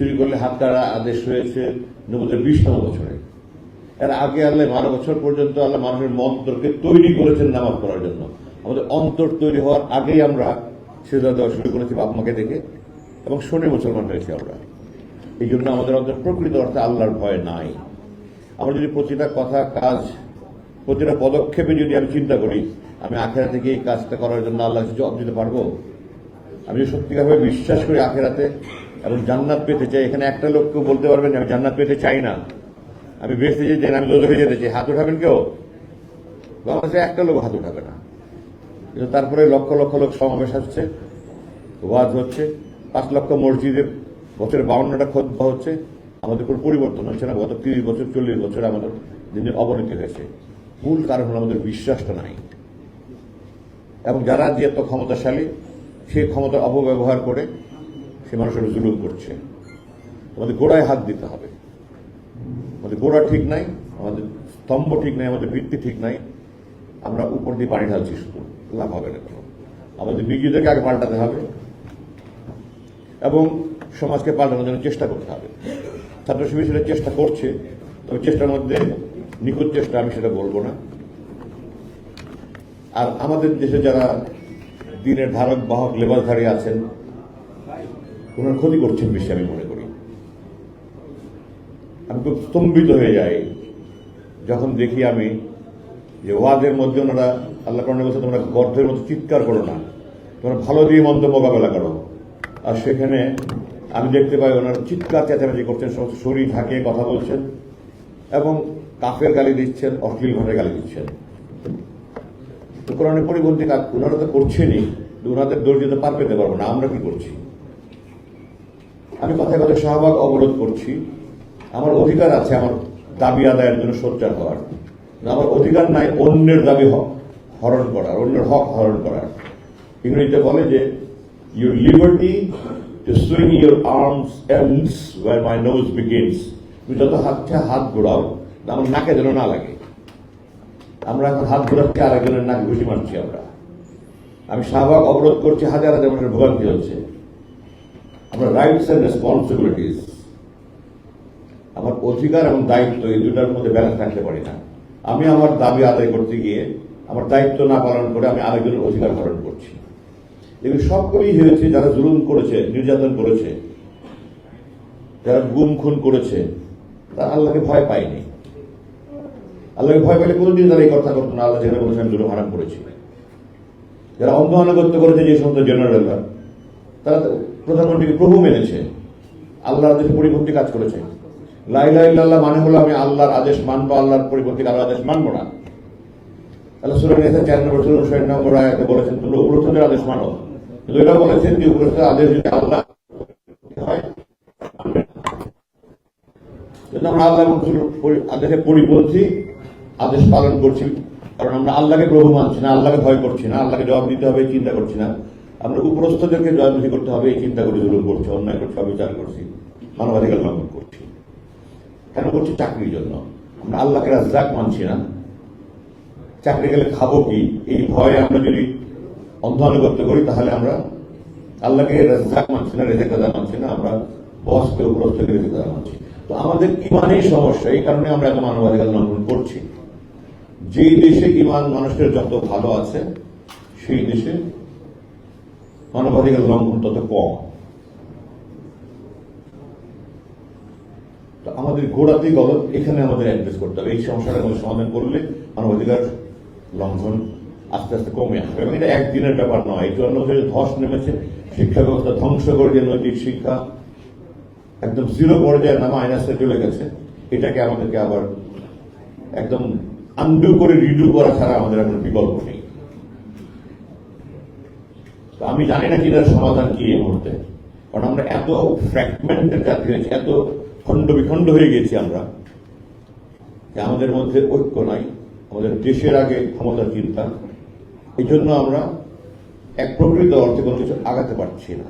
চুরি করলে হাত কাটা আদেশ হয়েছে নবুদের বিশতম বছরে। এর আগে আল্লাহ বারো বছর পর্যন্ত আল্লাহ মানুষের মন্তরকে তৈরি করেছেন নামাজ পড়ার জন্য। আমাদের অন্তর তৈরি হওয়ার আগেই আমরা সেজা দেওয়া শুরু করেছি বাপ মাকে দেখে, এবং শুনে মুসলমান হয়েছি আমরা। এই জন্য আমাদের অন্তর প্রকৃত অর্থে আল্লাহর ভয় নাই। আমরা যদি প্রতিটা কথা, কাজ, প্রতিটা পদক্ষেপে যদি আমি চিন্তা করি, আমি আখেরা থেকে এই কাজটা করার জন্য আল্লাহ জব দিতে পারব? আমি যদি সত্যিকারভাবে বিশ্বাস করি আখেরাতে এবং জান্নাত পেতে চাই এখানে একটা লোককেও বলতে পারবেন যে আমি জান্নাত পেতে চাই না। আমি চাই না, আমি দোজখে যেতে চাই হাত উঠাবেন কেউ? বাংলাদেশে একটা লোক হাত উঠাবে না। কিন্তু তারপরে লক্ষ লক্ষ লোক সমাবেশ হচ্ছে ওয়াজ হচ্ছে পাঁচ লক্ষ মসজিদে বছরে বাউন্নটা খোদবা হচ্ছে আমাদের কোনো পরিবর্তন হচ্ছে না। গত তিরিশ বছর চল্লিশ বছর আমাদের দিনের অবনতি হয়েছে। মূল কারণ হলো আমাদের বিশ্বাসটা নাই। এবং যারা যে এত ক্ষমতাশালী সেই ক্ষমতার অপব্যবহার করে সে মানুষের জুলুম করছে। আমাদের গোড়ায় হাত দিতে হবে। আমাদের গোড়া ঠিক নাই, আমাদের স্তম্ভ ঠিক নাই, আমাদের ভিত্তি ঠিক নাই। আমরা উপর দিয়ে পানি ঢালছি শুধু। লাভ হবে না কোনো। আমাদের নিজেদেরকে আগে পাল্টাতে হবে এবং সমাজকে পাল্টানোর জন্য চেষ্টা করতে হবে। ছাত্র শিবির সেটা চেষ্টা করছে, তবে চেষ্টার মধ্যে নিখুঁত চেষ্টা আমি সেটা বলব না। আর আমাদের দেশে যারা দিনের ধারক, বাহক, লেবারধারী আছেন ওনার ক্ষতি করছেন বেশি, আমি মনে করি। আমি খুব স্তম্ভিত হয়ে যাই। যখন দেখি আমি যে ওয়াদের মধ্যে ওনারা, আল্লাহ করণে বলছে, তোমরা গর্ধের মতো চিৎকার করো না। তোমরা ভালো দিয়ে মন্দ মোকাবেলা করো। আর সেখানে আমি দেখতে পাই ওনারা চিৎকার চেঁচামেচি করছেন, সমস্ত শরীর ঢাকিয়ে কথা বলছেন এবং কাফের গালি দিচ্ছেন, অশ্লীল ঘরে গালি দিচ্ছেন। তো কোরআনের পরিপন্থী কাজ ওনারা তো করছেনই ওনাদের দোষ দিতে পার পেতে পারব না। আমরা কি করছি? আমি কথায় কথা শাহবাগ অবরোধ করছি। আমার অধিকার আছে আমার দাবি আদায়ের জন্য সোচ্চার হওয়ার। আমার অধিকার নাই অন্যের দাবি হ- হরণ করার, অন্যের হক হরণ করার। ইংরেজিতে বলে যে your liberty to swing your arms ends where my nose begins তুমি যত হাত চায় হাত ঘোরাও আমার নাকে যেন না লাগে। আমরা এখন হাত ঘোরাচ্ছি, আরেকজনের নাক ঘুষি মারছি আমরা। আমি শাহবাগ অবরোধ করছি, হাজার হাজার মানুষের ভোগান্তি হচ্ছে। আমরা রাইটস এন্ড রেসপন্সিবিলিটিস আমার অধিকার এবং দায়িত্ব এই দুটার মধ্যে ব্যালেন্স রাখতে পারি না। আমি আমার দাবি আদায় করতে গিয়ে আমার দায়িত্ব না পালন করে আমি আরেকজনের অধিকার হরণ করছি। এগুলো সবগুলোই হয়েছে যারা জুলুম করেছে, নির্যাতন করেছে, যারা গুম খুন করেছে, তারা আল্লাহকে ভয় পায়নি। আল্লাহকে ভয় পেলে কোনোদিন তারা এই কথা করতো না, আল্লাহ যেখানে আমি জুলুম হারাম করেছি। যারা অন্ধ আনুগত্য করেছে, যে সমস্ত জেনারেলরা তারা প্রধানমন্ত্রীকে প্রভু মেনেছে। আল্লাহর আদেশে পরিপন্থী কাজ করেছে। লাইলা ইল্লাল্লাহ মানে হলো আমি আল্লাহর আদেশ মানবো, আল্লাহর পরিপন্থী কারও আদেশ মানবো না। আল্লাহ চার নম্বর বলেছেন আদেশ বলেছেন যে আদেশ আল্লাহ আমরা আল্লাহ আদেশের আদেশ পালন করছি। কারণ আমরা আল্লাহকে প্রভু মানছি না, আল্লাহকে ভয় করছি না, আল্লাহকে জবাব দিতে হবে, চিন্তা করছি না। আমরা উপরস্থদেরকে জবাবদিহি করতে হবে, এই চিন্তা করে জুলুম করছি, অন্যায় করছি, অবিচার করছি, মানবাধিকার লঙ্ঘন করছি। কেন করছি? চাকরির জন্য। আমরা আল্লাহকে রাজ্জাক মানছি না। চাকরি গেলে খাব কি? এই ভয়ে আমরা যদি অন্ধ আনুগত্য করি, তাহলে আমরা আল্লাহকে রাজ্জাক মানছি না রেজেক রাজা মানছি না, আমরা বসকে উপরস্থকে রেজেক রাজা মানছি। তো আমাদের ইমানেই সমস্যা, এই কারণে আমরা এত মানবাধিকার লঙ্ঘন করছি। যেই দেশে ইমান মানুষের যত ভালো আছে, সেই দেশে মানবাধিকার লঙ্ঘন তত কম আমাদের গোড়াতেই গলত এখানে আমাদের অ্যাড্রেস করতে হবে এই সমস্যাটা মধ্যে সমাধান করলে মানবাধিকার লঙ্ঘন আস্তে আস্তে কমে আসবে এবং এটা একদিনের ব্যাপার নয় এই জন্য ধস নেমেছে শিক্ষা ব্যবস্থা ধ্বংস করে দিয়ে নৈতিক শিক্ষা একদম জিরো পর্যায়ে নামা আইনাসে চলে গেছে এটাকে আমাদেরকে আবার একদম আন্ডু করে রিডু করা ছাড়া আমাদের এখন বিকল্প নেই আমি জানি না কি এটার সমাধান কি এই মুহূর্তে। কারণ আমরা এত ফ্র্যাগমেন্টের জাতি হয়েছি, এত খণ্ড বিখণ্ড হয়ে গেছি আমরা যে আমাদের মধ্যে ঐক্য নাই, আমাদের দেশের আগে ক্ষমতার চিন্তা। এই জন্য আমরা এক প্রকৃত অর্থে কোনো কিছু আগাতে পারছি না।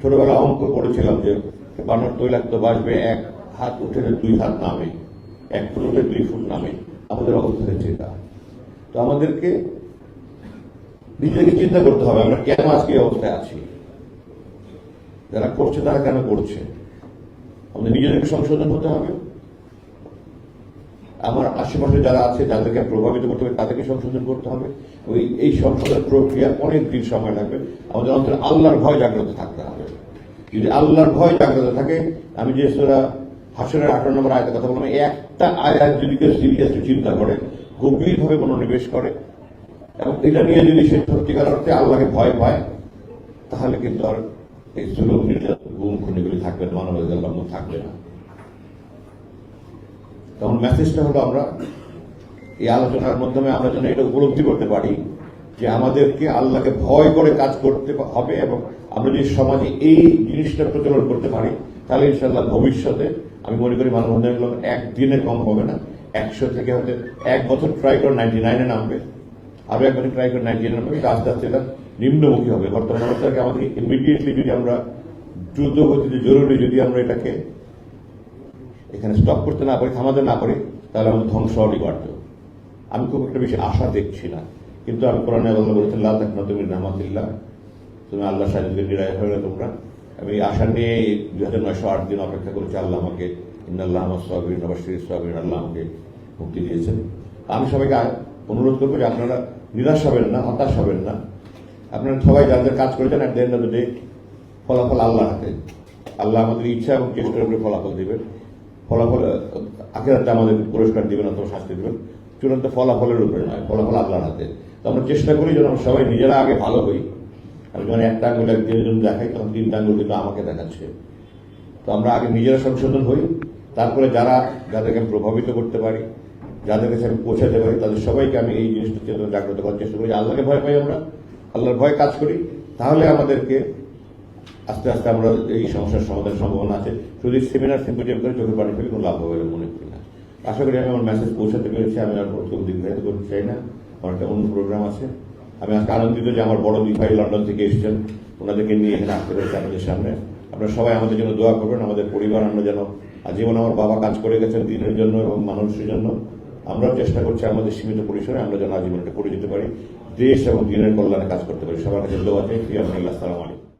ছোটবেলা অঙ্ক করেছিলাম যে বানর তৈলাক্ত বাসবে, এক হাত উঠে দুই হাত নামে, এক ফুট উঠে দুই ফুট নামে। আমাদের অবস্থা হচ্ছে এটা তো আমাদেরকে নিজেকে চিন্তা করতে হবে আমরা কেন আজকে অবস্থায় আছি? যারা করছে, তারা কেন করছে? আমাদের নিজেদেরকে সংশোধন হতে হবে। আমার আশেপাশে যারা আছে, যাদেরকে প্রভাবিত করতে হবে, তাদেরকে সংশোধন করতে হবে। ওই এই সংশোধন প্রক্রিয়া অনেক দিন সময় লাগবে। আমাদের অন্তরে আল্লাহর ভয় জাগ্রত থাকতে হবে। যদি আল্লাহর ভয় জাগ্রত থাকে, আমি যে সেটা হাসনের আঠারো নম্বর আয়তের কথা বললাম, একটা আয়াত যদি কেউ সিরিয়াসলি চিন্তা করে, গভীরভাবে মনোনিবেশ করে এবং এটা নিয়ে যদি সে সত্যিকার অর্থে আল্লাহকে ভয় পায়, তাহলে কিন্তু আর এই সুলভ গুম, খুনিগুলি থাকবে না মানবাধিকার থাকবে না। তখন মেসেজটা হলো আমরা এই আলোচনার মাধ্যমে আমরা যেন এটা উপলব্ধি করতে পারি যে আমাদেরকে আল্লাহকে ভয় করে কাজ করতে হবে এবং আমরা যদি সমাজে এই জিনিসটা প্রচলন করতে পারি, তাহলে ইনশাল্লাহ ভবিষ্যতে আমি মনে করি মানববন্ধনগুলো একদিনে কম হবে না। একশো থেকে হয়তো এক বছর ট্রাই করে নাইনটি নাইনে নামবে। আরও একবার ট্রাই করে নাইনে নামবে আস্তে আস্তে এটা নিম্নমুখী হবে। বর্তমান অবস্থাকে আমাদের ইমিডিয়েটলি যদি আমরা দ্রুত গতিতে, জরুরি যদি আমরা এটাকে এখানে স্টপ করতে না পারি, থামাতে না পারি, তাহলে আমাদের ধ্বংস বাড়বে আমি খুব একটা বেশি আশা দেখছি না। কিন্তু আমি কোরআনে আল্লাহ বলেছেন লাল থাক না তুমি রহমাতিল্লাহ তুমি আল্লাহ সাহেবকে নিরায় হয়ে তোমরা। আমি আশা নিয়ে দুই হাজার নয়শো আট দিন অপেক্ষা করেছি, আল্লাহ আমাকে ইন্দাল্লাহ আমার সাবির নবাসির সাবির আল্লাহ আমাকে মুক্তি দিয়েছেন। আমি সবাইকে অনুরোধ করব যে আপনারা নিরাশ হবেন না, হতাশ হবেন না। আপনারা সবাই যাদের কাজ করেছেন at the end of the day ফলাফল আল্লাহ হাতে। আল্লাহ আমাদের ইচ্ছা এবং চেষ্টার উপরে ফলাফল দিবেন। ফলাফল আখেরাতে আমাদের পুরস্কার দিবেন অথবা শাস্তি দেবেন। চূড়ান্ত ফলাফলের উপরে নয়, ফলাফল আল্লাহর হাতে। তো আমরা চেষ্টা করি যেন আমরা সবাই নিজেরা আগে ভালো হই। আমি যখন একটা আঙুল আঙ্গুল একজন দেখাই, তখন তিনটা আঙ্গুল কিন্তু আমাকে দেখাচ্ছে। তো আমরা আগে নিজেরা সংশোধন হই। তারপরে যারা, যাদেরকে প্রভাবিত করতে পারি যাদের কাছে আমি পৌঁছাতে পারি, তাদের সবাইকে আমি এই জিনিসটা চেতনা জাগ্রত করার চেষ্টা করি। আল্লাহকে ভয় পাই আমরা, আল্লাহর ভয় কাজ করি। তাহলে আমাদেরকে আস্তে আস্তে আমরা এই সমস্যার সমাধানের সম্ভাবনা আছে। শুধু সেমিনার সিম্পোজিয়াম করে চোখে পানি ফেলে কোনো লাভ হবে মনে করি না। আশা করি আমি আমার মেসেজ পৌঁছাতে পেরেছি, আমি আর কোনো দীর্ঘায়িত করতে চাই না। আমার একটা অন্য প্রোগ্রাম আছে। আমি আজকে আনন্দিত যে আমার বড় দুই ভাই লন্ডন থেকে এসেছেন। ওনাদেরকে নিয়ে এখানে আসতে পেরেছি আমাদের সামনে। আপনারা সবাই আমাদের জন্য দোয়া করবেন, আমাদের পরিবার আমরা যেন আজীবন আমার বাবা কাজ করে গেছেন, দিনের জন্য এবং মানুষের জন্য। আমরাও চেষ্টা করছি আমাদের সীমিত পরিসরে আমরা যেন আজীবনটা করে যেতে পারি। দেশ এবং দিনের কল্যাণে কাজ করতে পারি। সবার কাছে দোয়া চাই। ফিয়াম আসসালামু আলাইকুম।